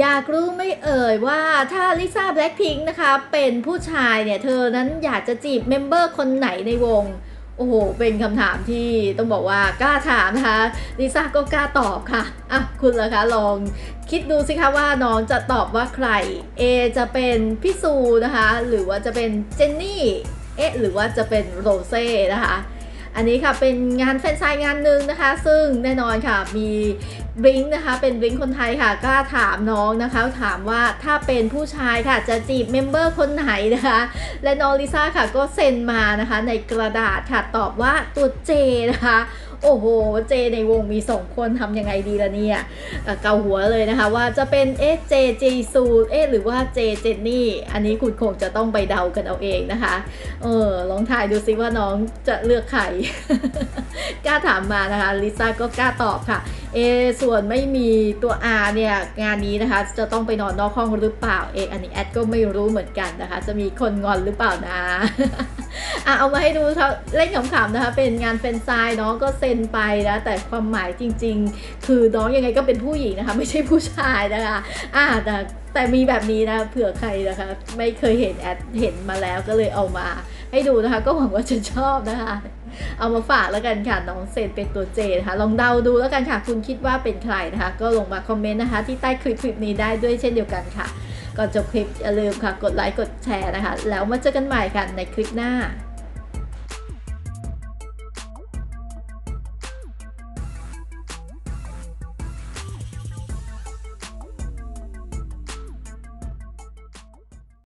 อยากรู้ไม่เอ่ยว่าถ้าลิซ่าแบล็ k พิงค์นะคะ เป็นผู้ชายเนี่ย เธอนั้นอยากจะจีบเมมเบอร์คนไหนในวง โอ้โห เป็นคำถามที่ต้องบอกว่ากล้าถามนะคะลิซ่าก็กล้าตอบค่ะ อะ คุณล่ะคะลองคิดดูสิคะว่าน้องจะตอบว่าใคร A จะเป็นพี่ซูนะคะ หรือว่าจะเป็นเจนนี่เอ๊ะหรือว่าจะเป็นโรเซ่นะคะ อันนี้ค่ะเป็นงานแฟนไซน์งานหนึ่งนะคะ ซึ่งแน่นอนค่ะมีบลิงนะคะ เป็นบลิงคนไทยค่ะกล้าถามน้องนะคะ ถามว่าถ้าเป็นผู้ชายค่ะจะจีบเมมเบอร์คนไหนนะคะ และน้องลิซ่าค่ะก็เซ็นมานะคะ ในกระดาษค่ะตอบว่าตัวเจนะคะ โอ้โห เจในวงมีสองคนทำยังไงดีละเนี่ยเอ่อเกาหัวเลยนะคะว่าจะเป็นเอเจเจซูเอะหรือว่าเจเจนนี่ อันนี้คุณคงจะต้องไปเดากันเอาเองนะคะ เออลองถ่ายดูซิว่าน้องจะเลือกใครกล้าถามมานะคะลิซ่าก็กล้าตอบค่ะเอส่วนไม่มีตัว R เนี่ยงานนี้นะคะจะต้องไปนอนนอกห้องหรือเปล่าเออันนี้แอดก็ไม่รู้เหมือนกันนะคะ จะมีคนงอนหรือเปล่านะ อะเอามาให้ดูค่ะเล่นขำๆนะคะ เป็นงานแฟนไซน์น้องก็เซ็นไปนะแต่ความหมายจริง ๆ คือน้องยังไงก็เป็นผู้หญิงนะคะ ไม่ใช่ผู้ชายนะคะอ่าแต่แต่มีแบบนี้นะเผื่อใครนะคะ ไม่เคยเห็นแอดเห็นมาแล้วก็เลยเอามาให้ดูนะคะ ก็หวังว่าจะชอบนะคะ เอามาฝากแล้วกันค่ะน้องเซนเป็นตัวเจนะคะลองเดาดูแล้วกันค่ะ คุณคิดว่าเป็นใครนะคะ ก็ลงมาคอมเมนต์นะคะ ที่ใต้คลิปคลิปนี้ได้ด้วยเช่นเดียวกันค่ะ ก่อนจบคลิปอย่าลืมค่ะกดไลค์กดแชร์นะคะ แล้วมาเจอกันใหม่กันในคลิปหน้า